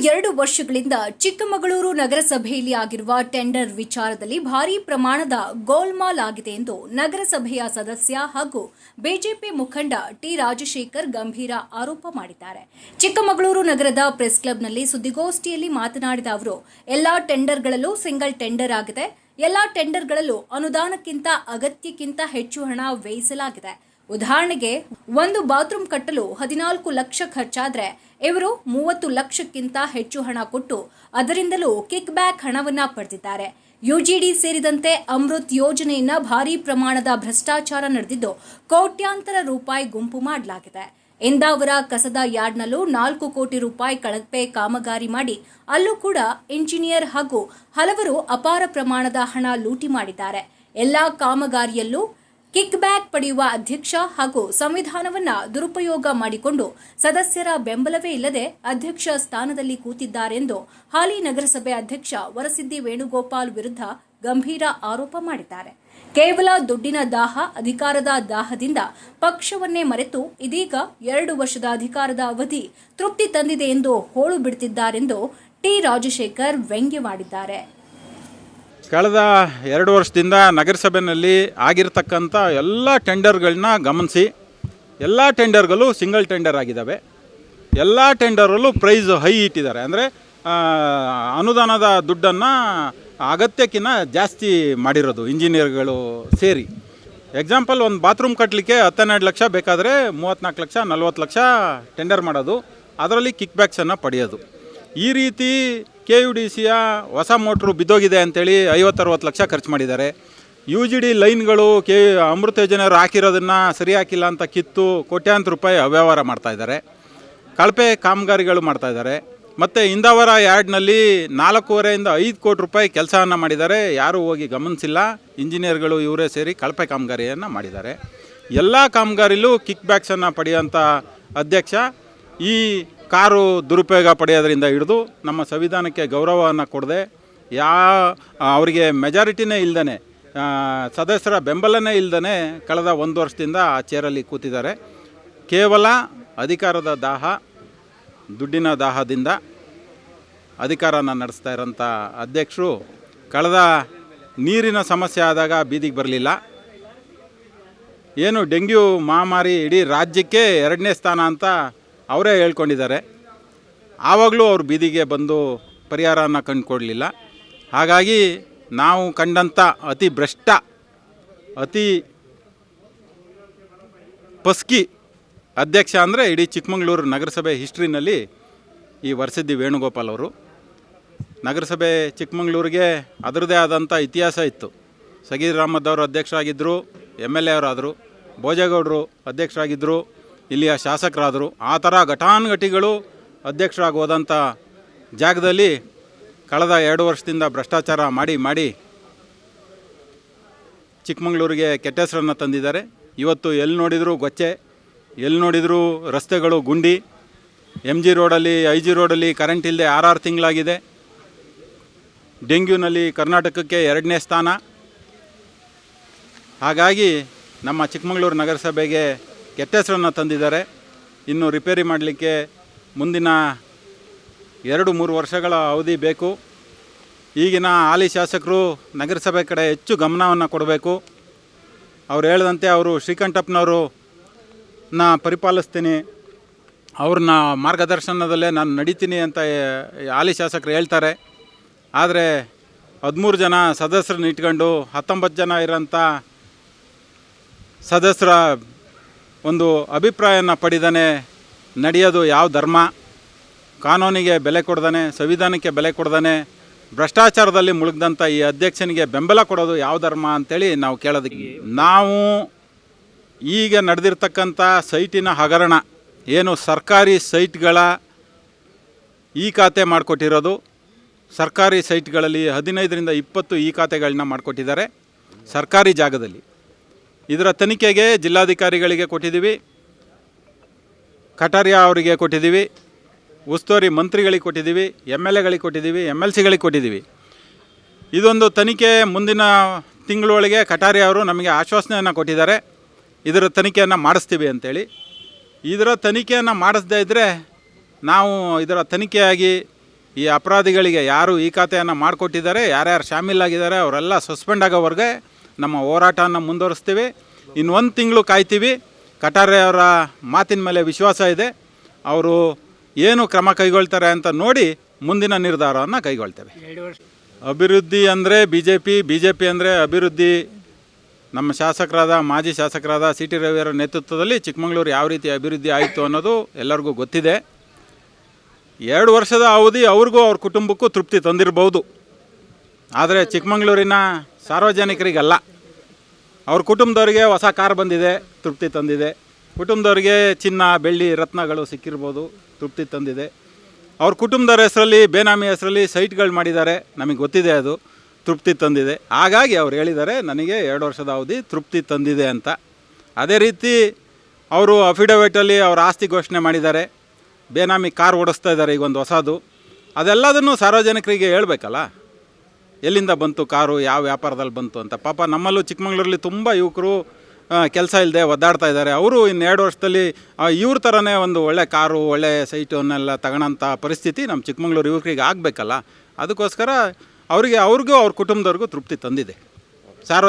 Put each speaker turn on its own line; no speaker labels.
ಎರಡು ವರ್ಷಗಳಿಂದ ಚಿಕ್ಕಮಗಳೂರು ನಗರಸಭೆಯಲ್ಲಿ ಆಗಿರುವ ಟೆಂಡರ್ ವಿಚಾರದಲ್ಲಿ ಭಾರೀ ಪ್ರಮಾಣದ ಗೋಲ್ಮಾಲ್ ಆಗಿದೆ ಎಂದು ನಗರಸಭೆಯ ಸದಸ್ಯ ಹಾಗೂ ಬಿಜೆಪಿ ಮುಖಂಡ ಟಿ ರಾಜಶೇಖರ್ ಗಂಭೀರ ಆರೋಪ ಮಾಡಿದ್ದಾರೆ. ಚಿಕ್ಕಮಗಳೂರು ನಗರದ ಪ್ರೆಸ್ ಕ್ಲಬ್ನಲ್ಲಿ ಸುದ್ದಿಗೋಷ್ಠಿಯಲ್ಲಿ ಮಾತನಾಡಿದ ಅವರು, ಎಲ್ಲಾ ಟೆಂಡರ್ಗಳಲ್ಲೂ ಸಿಂಗಲ್ ಟೆಂಡರ್ ಆಗಿದೆ. ಎಲ್ಲಾ ಟೆಂಡರ್ಗಳಲ್ಲೂ ಅನುದಾನಕ್ಕಿಂತ ಅಗತ್ಯಕ್ಕಿಂತ ಹೆಚ್ಚು ಹಣ ವ್ಯಯಿಸಲಾಗಿದೆ. ಉದಾಹರಣೆಗೆ, ಒಂದು ಬಾತ್ರೂಮ್ ಕಟ್ಟಲು ಹದಿನಾಲ್ಕು ಲಕ್ಷ ಖರ್ಚಾದ್ರೆ ಇವರು ಮೂವತ್ತು ಲಕ್ಷಕ್ಕಿಂತ ಹೆಚ್ಚು ಹಣ ಕೊಟ್ಟು ಅದರಿಂದಲೂ ಕಿಕ್ ಬ್ಯಾಕ್ ಹಣವನ್ನ ಪಡೆದಿದ್ದಾರೆ. ಯುಜಿಡಿ ಸೇರಿದಂತೆ ಅಮೃತ್ ಯೋಜನೆಯನ್ನ ಭಾರೀ ಪ್ರಮಾಣದ ಭ್ರಷ್ಟಾಚಾರ ನಡೆದಿದ್ದು ಕೋಟ್ಯಾಂತರ ರೂಪಾಯಿ ಗುಂಪು ಮಾಡಲಾಗಿದೆ. ಇಂದಾವರ ಕಸದ ಯಾರ್ಡ್ನಲ್ಲೂ ನಾಲ್ಕು ಕೋಟಿ ರೂಪಾಯಿ ಕಳಪೆ ಕಾಮಗಾರಿ ಮಾಡಿ ಅಲ್ಲೂ ಕೂಡ ಇಂಜಿನಿಯರ್ ಹಾಗೂ ಹಲವರು ಅಪಾರ ಪ್ರಮಾಣದ ಹಣ ಲೂಟಿ ಮಾಡಿದ್ದಾರೆ. ಎಲ್ಲಾ ಕಾಮಗಾರಿಯಲ್ಲೂ ಕಿಕ್ ಬ್ಯಾಕ್ ಪಡೆಯುವ ಅಧ್ಯಕ್ಷ ಹಾಗೂ ಸಂವಿಧಾನವನ್ನ ದುರುಪಯೋಗ ಮಾಡಿಕೊಂಡು ಸದಸ್ಯರ ಬೆಂಬಲವೇ ಇಲ್ಲದೆ ಅಧ್ಯಕ್ಷ ಸ್ಥಾನದಲ್ಲಿ ಕೂತಿದ್ದಾರೆಂದು ಹಾಲಿ ನಗರಸಭೆ ಅಧ್ಯಕ್ಷ ವರಸಿದ್ದಿ ವೇಣುಗೋಪಾಲ್ ವಿರುದ್ಧ ಗಂಭೀರ ಆರೋಪ ಮಾಡಿದ್ದಾರೆ. ಕೇವಲ ದುಡ್ಡಿನ ದಾಹ, ಅಧಿಕಾರದ ದಾಹದಿಂದ ಪಕ್ಷವನ್ನೇ ಮರೆತು ಇದೀಗ ಎರಡು ವರ್ಷದ ಅಧಿಕಾರದ ಅವಧಿ ತೃಪ್ತಿ ತಂದಿದೆ ಎಂದು ಹೋಳು ಬಿಡುತ್ತಿದ್ದಾರೆಂದು ಟಿ. ರಾಜಶೇಖರ್ ವ್ಯಂಗ್ಯವಾಡಿದ್ದಾರೆ
ಕಳೆದ ಎರಡು ವರ್ಷದಿಂದ ನಗರಸಭೆಯಲ್ಲಿ ಆಗಿರ್ತಕ್ಕಂಥ ಎಲ್ಲ ಟೆಂಡರ್ಗಳನ್ನ ಗಮನಿಸಿ, ಎಲ್ಲ ಟೆಂಡರ್ಗಳು ಸಿಂಗಲ್ ಟೆಂಡರ್ ಆಗಿದ್ದಾವೆ. ಎಲ್ಲ ಟೆಂಡರಲ್ಲೂ ಪ್ರೈಸ್ ಹೈ ಇಟ್ಟಿದ್ದಾರೆ. ಅಂದರೆ ಅನುದಾನದ ದುಡ್ಡನ್ನು ಅಗತ್ಯಕ್ಕಿಂತ ಜಾಸ್ತಿ ಮಾಡಿರೋದು ಇಂಜಿನಿಯರ್ಗಳು ಸೇರಿ. ಎಕ್ಸಾಂಪಲ್ ಒಂದು ಬಾತ್ರೂಮ್ ಕಟ್ಟಲಿಕ್ಕೆ ಹತ್ತೆರಡು ಲಕ್ಷ ಬೇಕಾದರೆ ಮೂವತ್ತ್ನಾಲ್ಕು ಲಕ್ಷ, ನಲ್ವತ್ತು ಲಕ್ಷ ಟೆಂಡರ್ ಮಾಡೋದು. ಅದರಲ್ಲಿ ಕಿಕ್ ಬ್ಯಾಕ್ಸನ್ನು ಪಡೆಯೋದು. ಈ ರೀತಿ ಕೆ ಯು ಡಿ ಸಿಯ ಹೊಸ ಮೋಟ್ರು ಬಿದ್ದೋಗಿದೆ ಅಂತೇಳಿ ಐವತ್ತರವತ್ತು ಲಕ್ಷ ಖರ್ಚು ಮಾಡಿದ್ದಾರೆ. ಯು ಜಿ ಡಿ ಲೈನ್ಗಳು ಕೆ ಅಮೃತ ಯೋಜನೆಯವರು ಹಾಕಿರೋದನ್ನು ಸರಿ ಹಾಕಿಲ್ಲ ಅಂತ ಕಿತ್ತು ಕೋಟ್ಯಾಂತರ ರೂಪಾಯಿ ಅವ್ಯವಹಾರ ಮಾಡ್ತಾಯಿದ್ದಾರೆ ಕಳಪೆ ಕಾಮಗಾರಿಗಳು ಮಾಡ್ತಾಯಿದ್ದಾರೆ ಮತ್ತು ಇಂದಾವರ ಯಾರ್ಡ್ನಲ್ಲಿ ನಾಲ್ಕೂವರೆಯಿಂದ ಐದು ಕೋಟಿ ರೂಪಾಯಿ ಕೆಲಸವನ್ನು ಮಾಡಿದ್ದಾರೆ. ಯಾರೂ ಹೋಗಿ ಗಮನಿಸಿಲ್ಲ. ಇಂಜಿನಿಯರ್ಗಳು ಇವರೇ ಸೇರಿ ಕಳಪೆ ಕಾಮಗಾರಿಯನ್ನು ಮಾಡಿದ್ದಾರೆ. ಎಲ್ಲ ಕಾಮಗಾರಿಲೂ ಕಿಕ್ ಬ್ಯಾಕ್ಸನ್ನು ಪಡೆಯುವಂಥ ಅಧ್ಯಕ್ಷ. ಈ ಕಾರು ದುರುಪಯೋಗ ಪಡೆಯೋದ್ರಿಂದ ಹಿಡಿದು ನಮ್ಮ ಸಂವಿಧಾನಕ್ಕೆ ಗೌರವವನ್ನು ಕೊಡದೆ, ಯಾ ಅವರಿಗೆ ಮೆಜಾರಿಟಿನೇ ಇಲ್ಲದೇ ಸದಸ್ಯರ ಬೆಂಬಲನೇ ಇಲ್ಲದೇ ಕಳೆದ ಒಂದು ವರ್ಷದಿಂದ ಆ ಚೇರಲ್ಲಿ ಕೂತಿದ್ದಾರೆ. ಕೇವಲ ಅಧಿಕಾರದ ದಾಹ, ದುಡ್ಡಿನ ದಾಹದಿಂದ ಅಧಿಕಾರನ ನಡೆಸ್ತಾ ಇರೋಂಥ ಅಧ್ಯಕ್ಷರು ಕಳೆದ ನೀರಿನ ಸಮಸ್ಯೆ ಆದಾಗ ಬೀದಿಗೆ ಬರಲಿಲ್ಲ. ಏನು ಡೆಂಗ್ಯೂ, ಮಹಾಮಾರಿ ಇಡೀ ರಾಜ್ಯಕ್ಕೆ ಎರಡನೇ ಸ್ಥಾನ ಅಂತ ಅವರೇ ಹೇಳ್ಕೊಂಡಿದ್ದಾರೆ. ಆವಾಗಲೂ ಅವರು ಬೀದಿಗೆ ಬಂದು ಪರಿಹಾರನ ಕಂಡುಕೊಡ್ಲಿಲ್ಲ. ಹಾಗಾಗಿ ನಾವು ಕಂಡಂಥ ಅತಿ ಭ್ರಷ್ಟ, ಅತಿ ಪಸ್ಕಿ ಅಧ್ಯಕ್ಷ ಅಂದರೆ ಇಡೀ ಚಿಕ್ಕಮಗಳೂರು ನಗರಸಭೆ ಹಿಸ್ಟ್ರಿನಲ್ಲಿ ಈ ವರ್ಸಿದ್ದಿ ವೇಣುಗೋಪಾಲ್ ಅವರು. ನಗರಸಭೆ ಚಿಕ್ಕಮಗಳೂರಿಗೆ ಅದರದೇ ಆದಂಥ ಇತಿಹಾಸ ಇತ್ತು. ಸಗೀರ್ ಅಹಮದ್ ಅವರು ಅಧ್ಯಕ್ಷರಾಗಿದ್ದರು ಎಂ ಎಲ್ ಎ ಅವರಾದರು, ಭೋಜೇಗೌಡರು ಅಧ್ಯಕ್ಷರಾಗಿದ್ದರು ಇಲ್ಲಿಯ ಶಾಸಕರಾದರು. ಆ ಥರ ಘಟಾನುಘಟಿಗಳು ಅಧ್ಯಕ್ಷರಾಗಿ ಹೋದಂಥ ಜಾಗದಲ್ಲಿ ಕಳೆದ ಎರಡು ವರ್ಷದಿಂದ ಭ್ರಷ್ಟಾಚಾರ ಮಾಡಿ ಮಾಡಿ ಚಿಕ್ಕಮಗಳೂರಿಗೆ ಕೆಟ್ಟ ಹೆಸರನ್ನು ತಂದಿದ್ದಾರೆ. ಇವತ್ತು ಎಲ್ಲಿ ನೋಡಿದರೂ ಗೊಚ್ಚೆ. ಎಲ್ಲಿ ನೋಡಿದರೂ ರಸ್ತೆಗಳು ಗುಂಡಿ. ಎಂ ಜಿ ರೋಡಲ್ಲಿ ಐ ಜಿ ರೋಡಲ್ಲಿ ಕರೆಂಟ್ ಇಲ್ಲದೆ ಆರಾರು ತಿಂಗಳಾಗಿದೆ. ಡೆಂಗ್ಯೂನಲ್ಲಿ ಕರ್ನಾಟಕಕ್ಕೆ ಎರಡನೇ ಸ್ಥಾನ. ಹಾಗಾಗಿ ನಮ್ಮ ಚಿಕ್ಕಮಗಳೂರು ನಗರಸಭೆಗೆ ಕೆಟ್ಟ ಹೆಸರನ್ನು ತಂದಿದ್ದಾರೆ. ಇನ್ನು ರಿಪೇರಿ ಮಾಡಲಿಕ್ಕೆ ಮುಂದಿನ ಎರಡು ಮೂರು ವರ್ಷಗಳ ಅವಧಿ ಬೇಕು. ಈಗಿನ ಹಾಲಿ ಶಾಸಕರು ನಗರಸಭೆ ಕಡೆ ಹೆಚ್ಚು ಗಮನವನ್ನು ಕೊಡಬೇಕು. ಅವ್ರು ಹೇಳಿದಂತೆ ಅವರು ಶ್ರೀಕಂಠಪ್ಪನವರು ನಾ ಪರಿಪಾಲಿಸ್ತೀನಿ. ಅವ್ರನ್ನ ಮಾರ್ಗದರ್ಶನದಲ್ಲೇ ನಾನು ನಡೀತೀನಿ ಅಂತ ಹಾಲಿ ಶಾಸಕರು ಹೇಳ್ತಾರೆ. ಆದರೆ ಹದಿಮೂರು ಜನ ಸದಸ್ಯರನ್ನ ಇಟ್ಕೊಂಡು ಹತ್ತೊಂಬತ್ತು ಜನ ಇರೋಂಥ ಸದಸ್ಯರ ಒಂದು ಅಭಿಪ್ರಾಯನ ಪಡಿದಾನೆ ನಡೆಯೋದು ಯಾವ ಧರ್ಮ? ಕಾನೂನಿಗೆ ಬೆಲೆ ಕೊಡ್ದಾನೆ, ಸಂವಿಧಾನಕ್ಕೆ ಬೆಲೆ ಕೊಡ್ದಾನೆ, ಭ್ರಷ್ಟಾಚಾರದಲ್ಲಿ ಮುಳುಗ್ದಂಥ ಈ ಅಧ್ಯಕ್ಷನಿಗೆ ಬೆಂಬಲ ಕೊಡೋದು ಯಾವ ಧರ್ಮ ಅಂತೇಳಿ ನಾವು ಕೇಳೋದಕ್ಕೆ ನಾವು ಈಗ ನಡೆದಿರ್ತಕ್ಕಂಥ ಸೈಟಿನ ಹಗರಣ ಏನು ಸರ್ಕಾರಿ ಸೈಟ್ಗಳ ಈ ಖಾತೆ ಮಾಡಿಕೊಟ್ಟಿರೋದು, ಸರ್ಕಾರಿ ಸೈಟ್ಗಳಲ್ಲಿ ಹದಿನೈದರಿಂದ ಇಪ್ಪತ್ತು ಈ ಖಾತೆಗಳನ್ನ ಮಾಡಿಕೊಟ್ಟಿದ್ದಾರೆ ಸರ್ಕಾರಿ ಜಾಗದಲ್ಲಿ. ಇದರ ತನಿಖೆಗೆ ಜಿಲ್ಲಾಧಿಕಾರಿಗಳಿಗೆ ಕೊಟ್ಟಿದ್ದೀವಿ. ಕಟಾರಿಯಾ ಅವರಿಗೆ ಕೊಟ್ಟಿದ್ದೀವಿ. ಉಸ್ತುವಾರಿ ಮಂತ್ರಿಗಳಿಗೆ ಕೊಟ್ಟಿದ್ದೀವಿ. ಎಂ ಎಲ್ ಎಗಳಿಗೆ ಕೊಟ್ಟಿದ್ದೀವಿ. ಎಂ ಎಲ್ ಸಿಗಳಿಗೆ ಕೊಟ್ಟಿದ್ದೀವಿ. ಇದೊಂದು ತನಿಖೆ ಮುಂದಿನ ತಿಂಗಳೊಳಗೆ ಕಟಾರಿ ಅವರು ನಮಗೆ ಆಶ್ವಾಸನೆಯನ್ನು ಕೊಟ್ಟಿದ್ದಾರೆ. ಇದರ ತನಿಖೆಯನ್ನು ಮಾಡಿಸ್ತೀವಿ ಅಂತೇಳಿ. ಇದರ ತನಿಖೆಯನ್ನು ಮಾಡಿಸದೇ ಇದ್ದರೆ ನಾವು ಇದರ ತನಿಖೆಯಾಗಿ ಈ ಅಪರಾಧಿಗಳಿಗೆ ಯಾರು ಈ ಖಾತೆಯನ್ನು ಮಾಡಿಕೊಟ್ಟಿದ್ದಾರೆ, ಯಾರ್ಯಾರು ಶಾಮೀಲಾಗಿದ್ದಾರೆ ಅವರೆಲ್ಲ ಸಸ್ಪೆಂಡ್ ಆಗೋವರೆಗೆ ನಮ್ಮ ಹೋರಾಟವನ್ನು ಮುಂದುವರಿಸ್ತೀವಿ. ಇನ್ನು ಒಂದು ತಿಂಗಳು ಕಾಯ್ತೀವಿ. ಕಟಾರೆ ಅವರ ಮಾತಿನ ಮೇಲೆ ವಿಶ್ವಾಸ ಇದೆ. ಅವರು ಏನು ಕ್ರಮ ಕೈಗೊಳ್ತಾರೆ ಅಂತ ನೋಡಿ ಮುಂದಿನ ನಿರ್ಧಾರವನ್ನು ಕೈಗೊಳ್ತೇವೆ. ಅಭಿವೃದ್ಧಿ ಅಂದರೆ B J P B J P ಅಂದರೆ ಅಭಿವೃದ್ಧಿ. ನಮ್ಮ ಶಾಸಕರಾದ, ಮಾಜಿ ಶಾಸಕರಾದ ಸಿ ಟಿ ರವಿಯವರ ನೇತೃತ್ವದಲ್ಲಿ ಚಿಕ್ಕಮಗಳೂರು ಯಾವ ರೀತಿ ಅಭಿವೃದ್ಧಿ ಆಯಿತು ಅನ್ನೋದು ಎಲ್ಲರಿಗೂ ಗೊತ್ತಿದೆ. ಎರಡು ವರ್ಷದ ಅವಧಿ ಅವ್ರಿಗೂ ಅವ್ರ ಕುಟುಂಬಕ್ಕೂ ತೃಪ್ತಿ ತಂದಿರಬಹುದು ಆದರೆ ಚಿಕ್ಕಮಗಳೂರಿನ ಸಾರ್ವಜನಿಕರಿಗಲ್ಲ. ಅವ್ರ ಕುಟುಂಬದವರಿಗೆ ಹೊಸ ಕಾರ್ ಬಂದಿದೆ, ತೃಪ್ತಿ ತಂದಿದೆ. ಕುಟುಂಬದವ್ರಿಗೆ ಚಿನ್ನ, ಬೆಳ್ಳಿ, ರತ್ನಗಳು ಸಿಕ್ಕಿರ್ಬೋದು, ತೃಪ್ತಿ ತಂದಿದೆ. ಅವ್ರ ಕುಟುಂಬದವ್ರ ಹೆಸರಲ್ಲಿ, ಬೇನಾಮಿ ಹೆಸರಲ್ಲಿ ಸೈಟ್ಗಳು ಮಾಡಿದ್ದಾರೆ, ನಮಗೆ ಗೊತ್ತಿದೆ ಅದು, ತೃಪ್ತಿ ತಂದಿದೆ. ಹಾಗಾಗಿ ಅವ್ರು ಹೇಳಿದ್ದಾರೆ, ನನಗೆ ಎರಡು ವರ್ಷದ ಅವಧಿ ತೃಪ್ತಿ ತಂದಿದೆ ಅಂತ. ಅದೇ ರೀತಿ, ಅವರು ಅಫಿಡವಿಟಲ್ಲಿ ಅವ್ರ ಆಸ್ತಿ ಘೋಷಣೆ ಮಾಡಿದ್ದಾರೆ. ಬೇನಾಮಿ ಕಾರ್ ಓಡಿಸ್ತಾ ಇದ್ದಾರೆ ಈಗ ಒಂದು ಹೊಸದು. ಅದೆಲ್ಲದನ್ನು ಸಾರ್ವಜನಿಕರಿಗೆ ಹೇಳ್ಬೇಕಲ್ಲ? ಎಲ್ಲಿಂದ ಬಂತು ಕಾರು, ಯಾವ ವ್ಯಾಪಾರದಲ್ಲಿ ಬಂತು ಅಂತ. ಪಾಪ ನಮ್ಮಲ್ಲೂ ಚಿಕ್ಕಮಂಗ್ಳೂರಲ್ಲಿ ತುಂಬ ಯುವಕರು ಕೆಲಸ ಇಲ್ಲದೆ ಒದ್ದಾಡ್ತಾ ಇದ್ದಾರೆ. ಅವರು ಇನ್ನು ಎರಡು ವರ್ಷದಲ್ಲಿ ಇವ್ರ ಥರನೇ ಒಂದು ಒಳ್ಳೆ ಕಾರು, ಒಳ್ಳೆ ಸೈಟನ್ನೆಲ್ಲ ತಗೊಳ್ಳೋಂಥ ಪರಿಸ್ಥಿತಿ ನಮ್ಮ ಚಿಕ್ಕಮಗಳೂರು ಯುವಕರಿಗೆ ಆಗಬೇಕಲ್ಲ. ಅದಕ್ಕೋಸ್ಕರ ಅವರಿಗೆ, ಅವ್ರಿಗೂ ಅವ್ರ ಕುಟುಂಬದವ್ರಿಗೂ ತೃಪ್ತಿ ತಂದಿದೆ. ಸಾರ್ವ